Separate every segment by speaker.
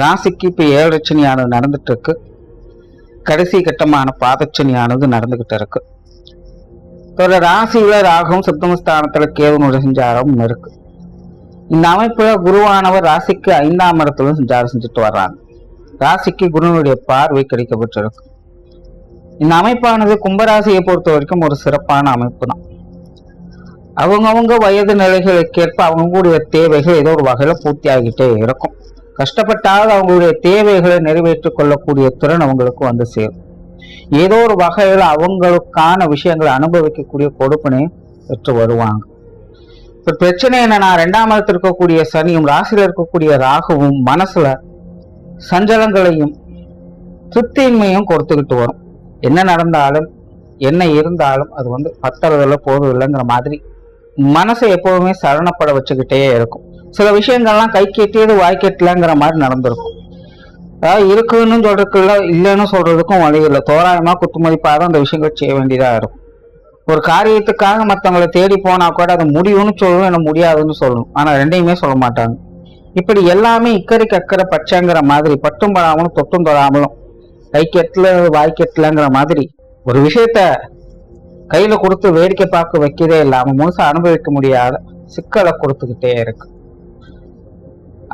Speaker 1: ராசிக்கு இப்ப ஏழரட்சணியானது நடந்துட்டு இருக்கு கடைசி கட்டமான பாதச்சனியானது நடந்துகிட்டு இருக்கு இதோட ராசியில ராகவும் சப்தமஸ்தானத்துல கேதுனுடைய சஞ்சாரமும் இருக்கு. இந்த அமைப்புல குருவானவர் ராசிக்கு ஐந்தாம் இடத்துல சஞ்சாரம் செஞ்சுட்டு வர்றாங்க ராசிக்கு குருனுடைய பார்வை கிடைக்கப்பட்டிருக்கு. இந்த அமைப்பானது கும்பராசியை பொறுத்த வரைக்கும் ஒரு சிறப்பான அமைப்பு தான் அவங்கவுங்க வயது நிலைகளுக்கேற்ப அவங்களுடைய தேவைகள் ஏதோ ஒரு வகையில பூர்த்தி ஆகிட்டே இருக்கும். கஷ்டப்பட்டாவது அவங்களுடைய தேவைகளை நிறைவேற்றிக் கொள்ளக்கூடிய திறன் அவங்களுக்கு வந்து சேரும். ஏதோ ஒரு வகையில் அவங்களுக்கான விஷயங்களை அனுபவிக்கக்கூடிய கொடுப்பினை பெற்று வருவாங்க. இப்ப பிரச்சனை என்னன்னா ரெண்டாம் இடத்துல இருக்கக்கூடிய சனியும் ராசியில் இருக்கக்கூடிய ராகுவும் மனசுல சஞ்சலங்களையும் திருப்தியின்மையும் கொடுத்துக்கிட்டு வரும். என்ன நடந்தாலும் என்ன இருந்தாலும் அது வந்து பத்தறதில்ல போதும் இல்லைங்கிற மாதிரி மனசை எப்போதுமே சரணப்பட வச்சுக்கிட்டே இருக்கும். சில விஷயங்கள்லாம் கை கெட்டியது வாய் கெட்டலங்கிற மாதிரி நடந்திருக்கும். அதாவது இருக்குன்னு சொல்றதுக்குள்ள இல்லைன்னு சொல்றதுக்கும் வழி இல்லை. தோராயமா குத்துமதிப்பாக தான் அந்த விஷயங்கள் செய்ய வேண்டியதா இருக்கும். ஒரு காரியத்துக்காக மற்றவங்களை தேடி போனா கூட அது முடியும்னு சொல்லணும் என்ன முடியாதுன்னு சொல்லணும். ஆனா ரெண்டையுமே சொல்ல மாட்டாங்க. இப்படி எல்லாமே இக்கரை அக்கறை பச்சைங்கிற மாதிரி பட்டும் படாமலும் தொட்டும் தொடாமலும் கை கெட்டல வாய் கெட்டலங்கிற மாதிரி ஒரு விஷயத்த கையில கொடுத்து வேடிக்கை பார்க்க வைக்கதே இல்லாம முழுசா அனுபவிக்க முடியாத சிக்கலை கொடுத்துக்கிட்டே இருக்கு.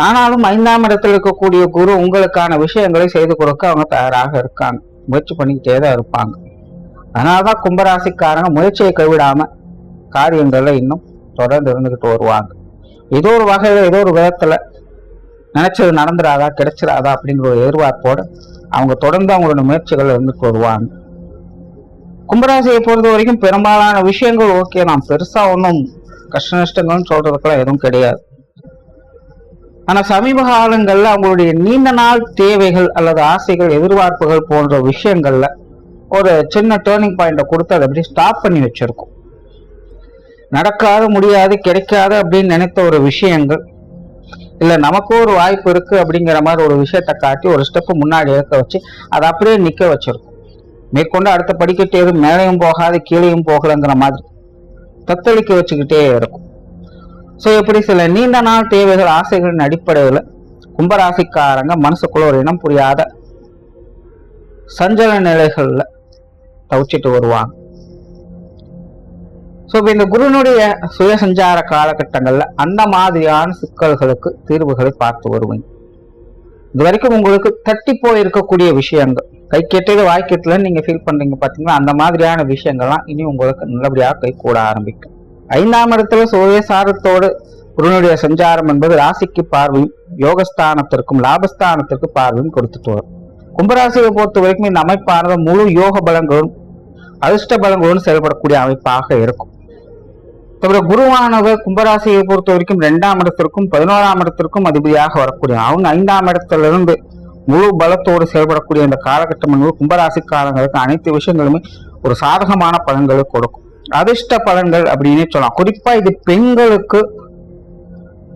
Speaker 1: ஆனாலும் ஐந்தாம் இடத்துல இருக்கக்கூடிய குரு உங்களுக்கான விஷயங்களை செய்து கொடுக்க அவங்க தயாராக இருக்காங்க. முயற்சி பண்ணிக்கிட்டே தான் இருப்பாங்க. அதனாலதான் கும்பராசிக்காரங்க முயற்சியை கைவிடாம காரியங்கள்ல இன்னும் தொடர்ந்து இருந்துகிட்டு வருவாங்க. ஏதோ ஒரு வகையில ஏதோ ஒரு விதத்துல நினைச்சது நடந்துடாதா கிடைச்சிடாதா அப்படிங்கிற ஒரு எதிர்பார்ப்போட அவங்க தொடர்ந்து அவங்களோட முயற்சிகள் இருந்துட்டு வருவாங்க. கும்பராசியை பொறுத்த வரைக்கும் பெரும்பாலான விஷயங்கள் ஓகே நான் பெருசா ஒன்றும் கஷ்ட நஷ்டங்கள்னு சொல்றதுக்கெல்லாம் எதுவும் கிடையாது. ஆனா சமீப காலங்கள்ல அவங்களுடைய நீண்ட நாள் தேவைகள் அல்லது ஆசைகள் எதிர்பார்ப்புகள் போன்ற விஷயங்கள்ல ஒரு சின்ன டேர்னிங் பாயிண்ட கொடுத்து அதை அப்படியே ஸ்டாப் பண்ணி வச்சிருக்கும். நடக்காத முடியாது கிடைக்காது அப்படின்னு நினைத்த ஒரு விஷயங்கள் இல்ல நமக்கும் ஒரு வாய்ப்பு இருக்கு அப்படிங்கிற மாதிரி ஒரு விஷயத்த காட்டி ஒரு ஸ்டெப் முன்னாடி எடுக்க வச்சு அதை அப்படியே நிக்க வச்சிருக்கும். மேற்கொண்டு அடுத்த படிக்கட்டு எதுவும் மேலையும் போகாது கீழையும் போகலைங்கிற மாதிரி தத்தளிக்க வச்சுக்கிட்டே இருக்கும். ஸோ இப்படி சில நீண்ட நாள் தேவைகள் ஆசைகளின் அடிப்படையில் கும்பராசிக்காரங்க மனசுக்குள்ள ஒரு இனம் புரியாத சஞ்சல நிலைகள்ல தவிச்சிட்டு வருவாங்க. ஸோ இப்போ இந்த குருனுடைய சுய சஞ்சார காலகட்டங்கள்ல அந்த மாதிரியான சிக்கல்களுக்கு தீர்வுகளை பார்த்து வருவீங்க. இது வரைக்கும் உங்களுக்கு தட்டி போயிருக்கக்கூடிய விஷயங்கள் கை கெட்டது வாய் கெட்டலன்னு நீங்கள் ஃபீல் பண்ணுறீங்க பார்த்தீங்களா அந்த மாதிரியான விஷயங்கள்லாம் இனி உங்களுக்கு நல்லபடியாக கை கூட ஆரம்பிக்கும். ஐந்தாம் இடத்துல சுயசாரத்தோடு குருனுடைய சஞ்சாரம் என்பது ராசிக்கு பார்வையும் யோகஸ்தானத்திற்கும் லாபஸ்தானத்திற்கு பார்வையும் கொடுத்துட்டு வரும். கும்பராசியை பொறுத்த வரைக்கும் இந்த அமைப்பானது முழு யோக பலங்களும் அதிர்ஷ்ட பலங்களுடன் செயல்படக்கூடிய அமைப்பாக இருக்கும். தவிர குருவானவர் கும்பராசியை பொறுத்த வரைக்கும் இரண்டாம் இடத்திற்கும் பதினோராம் இடத்திற்கும் அதிபதியாக வரக்கூடிய. அவங்க ஐந்தாம் இடத்திலிருந்து முழு பலத்தோடு செயல்படக்கூடிய இந்த காலகட்டம் என்பது கும்பராசிக்காரங்களுக்கு அனைத்து விஷயங்களுமே ஒரு சாதகமான பலன்களை கொடுக்கும். அதிர்ஷ்ட பலன்கள் அப்படின்னு சொல்லலாம். குறிப்பா இது பெண்களுக்கு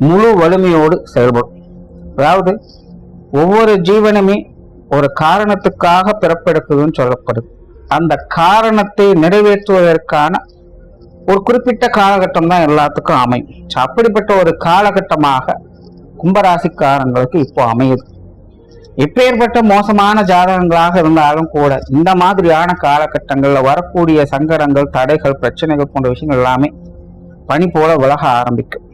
Speaker 1: முழு வலிமையோடு செயல்படும். அதாவது ஒவ்வொரு ஜீவனுமே ஒரு காரணத்துக்காக பிறப்பெடுக்குதுன்னு சொல்லப்படுது. அந்த காரணத்தை நிறைவேற்றுவதற்கான ஒரு குறிப்பிட்ட காலகட்டம் தான் எல்லாத்துக்கும் அமையும். அப்படிப்பட்ட ஒரு காலகட்டமாக கும்பராசிக்காரங்களுக்கு இப்போ அமையுது. எப்பேற்பட்ட மோசமான ஜாதகங்களாக இருந்தாலும் கூட இந்த மாதிரியான காலகட்டங்கள்ல வரக்கூடிய சங்கடங்கள் தடைகள் பிரச்சனைகள் போன்ற விஷயங்கள் எல்லாமே பனி போல விலக ஆரம்பிக்கும்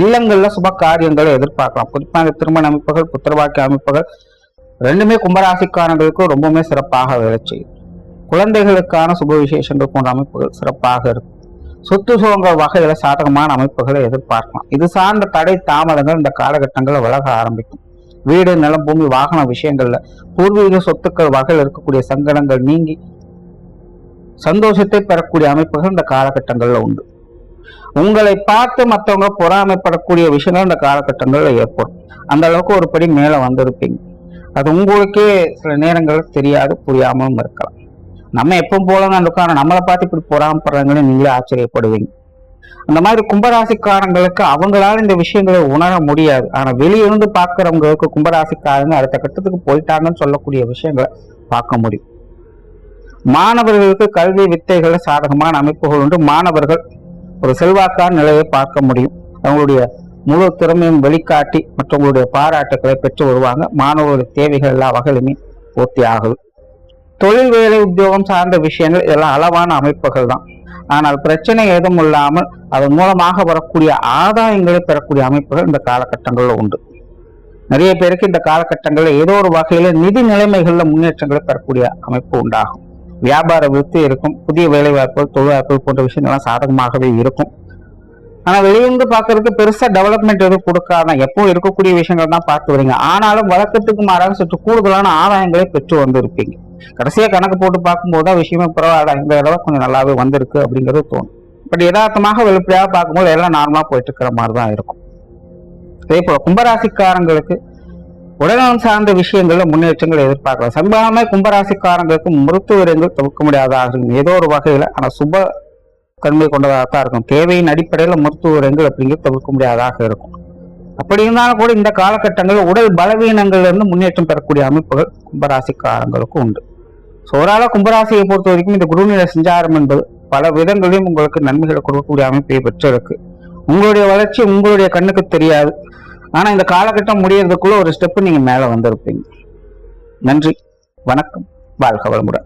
Speaker 1: இல்லங்கள்ல சுப காரியங்களை எதிர்பார்க்கலாம். குறிப்பாக திருமண அமைப்புகள் புத்திரவாக்கிய அமைப்புகள் ரெண்டுமே கும்பராசிக்காரங்களுக்கு ரொம்பவுமே சிறப்பாக வேலை செய்யும். குழந்தைகளுக்கான சுப விசேஷங்கள் போன்ற அமைப்புகள் சிறப்பாக இருக்கும். சொத்து சுகங்கள் வகையில சாதகமான அமைப்புகளை எதிர்பார்க்கலாம். இது சார்ந்த தடை தாமதங்கள் இந்த காலகட்டங்களில் விலக ஆரம்பிக்கும். வீடு நிலம் பூமி வாகன விஷயங்கள்ல பூர்வீக சொத்துக்கள் வகையில் இருக்கக்கூடிய சங்கடங்கள் நீங்கி சந்தோஷத்தை பெறக்கூடிய அமைப்புகள் இந்த காலகட்டங்கள்ல உண்டு. உங்களை பார்த்து மற்றவங்க பொறாமைப்படக்கூடிய விஷயங்கள் இந்த காலகட்டங்கள்ல ஏற்படும். அந்த அளவுக்கு ஒரு படி மேல வந்திருப்பீங்க. அது உங்களுக்கே சில நேரங்கள் தெரியாது புரியாமலும் இருக்கலாம். நம்ம எப்பவும் போலங்க அந்த உட்கார நம்மளை பார்த்து இப்படி பொறாமப்படுறாங்கன்னு நீங்களே ஆச்சரியப்படுவீங்க. அந்த மாதிரி கும்பராசிக்காரங்களுக்கு அவங்களால இந்த விஷயங்களை உணர முடியாது. ஆனா வெளியிருந்து பார்க்கறவங்களுக்கு கும்பராசிக்காரங்க அடுத்த கட்டத்துக்கு போயிட்டாங்கன்னு சொல்லக்கூடிய விஷயங்களை பார்க்க முடியும். மாணவர்களுக்கு கல்வி வித்தைகள் சாதகமான அமைப்புகள் உண்டு. மாணவர்கள் ஒரு செல்வாக்கான நிலையை பார்க்க முடியும். அவங்களுடைய முழு திறமையும் வெளிக்காட்டி மற்றவங்களுடைய பாராட்டுக்களை பெற்று வருவாங்க. மாணவர்களுடைய தேவைகள் எல்லா வகையிலுமே பூர்த்தி ஆகுது. தொழில் வேலை உத்தியோகம் சார்ந்த விஷயங்கள் இதெல்லாம் அளவான அமைப்புகள் தான். ஆனால் பிரச்சனை ஏதும் இல்லாமல் அதன் மூலமாக வரக்கூடிய ஆதாயங்களை பெறக்கூடிய அமைப்புகள் இந்த காலகட்டங்களில் உண்டு. நிறைய பேருக்கு இந்த காலகட்டங்களில் ஏதோ ஒரு வகையில நிதி நிலைமைகளில் முன்னேற்றங்களை பெறக்கூடிய அமைப்பு உண்டாகும். வியாபார விருத்தி இருக்கும் புதிய வேலைவாய்ப்புகள் தொழில் போன்ற விஷயங்கள்லாம் சாதகமாகவே இருக்கும். ஆனால் வெளியிருந்து பார்க்கறதுக்கு பெருசா டெவலப்மெண்ட் எதுவும் கொடுக்காதான் எப்போ இருக்கக்கூடிய விஷயங்கள் தான் பார்த்து வரீங்க ஆனாலும் வழக்கத்துக்கு மாறாக சற்று கூடுதலான ஆதாயங்களை பெற்று வந்திருப்பீங்க. கடைசியா கணக்கு போட்டு பார்க்கும்போது தான் விஷயமே பரவாயில்ல இந்த தடவை கொஞ்சம் நல்லாவே வந்திருக்கு அப்படிங்கிறது தோணும். பட் யதார்த்தமாக வெளிப்படையாக பார்க்கும்போது எல்லாம் நார்மலாக போயிட்டு இருக்கிற மாதிரி தான் இருக்கும். அதே போல கும்பராசிக்காரங்களுக்கு உடல்நலம் சார்ந்த விஷயங்களில் முன்னேற்றங்கள் எதிர்பார்க்கலாம். சமீபமே கும்பராசிக்காரங்களுக்கு மருத்துவரங்கள் தவிர்க்க முடியாததாக இருக்கும் ஏதோ ஒரு வகையில ஆனா சுப தன்மை கொண்டதாக தான் இருக்கும். தேவையின் அடிப்படையில மருத்துவர்கள் அப்படிங்கிறது தவிர்க்க முடியாததாக இருக்கும். அப்படி இருந்தாலும் கூட இந்த காலகட்டங்களில் உடல் பலவீனங்கள்லேருந்து முன்னேற்றம் பெறக்கூடிய அமைப்புகள் கும்பராசிக்காரங்களுக்கு உண்டு. ஸோ ஓராள கும்பராசியை பொறுத்த வரைக்கும் இந்த குருநிலை சஞ்சாரம் என்பது பல விதங்களையும் உங்களுக்கு நன்மைகளை கொடுக்கக்கூடிய அமைப்பை பெற்றிருக்கு. உங்களுடைய வளர்ச்சி உங்களுடைய கண்ணுக்கு தெரியாது. ஆனா இந்த காலகட்டம் முடியறதுக்குள்ள ஒரு ஸ்டெப் நீங்க மேல வந்திருப்பீங்க. நன்றி. வணக்கம். வாழ்க வளமுடன்.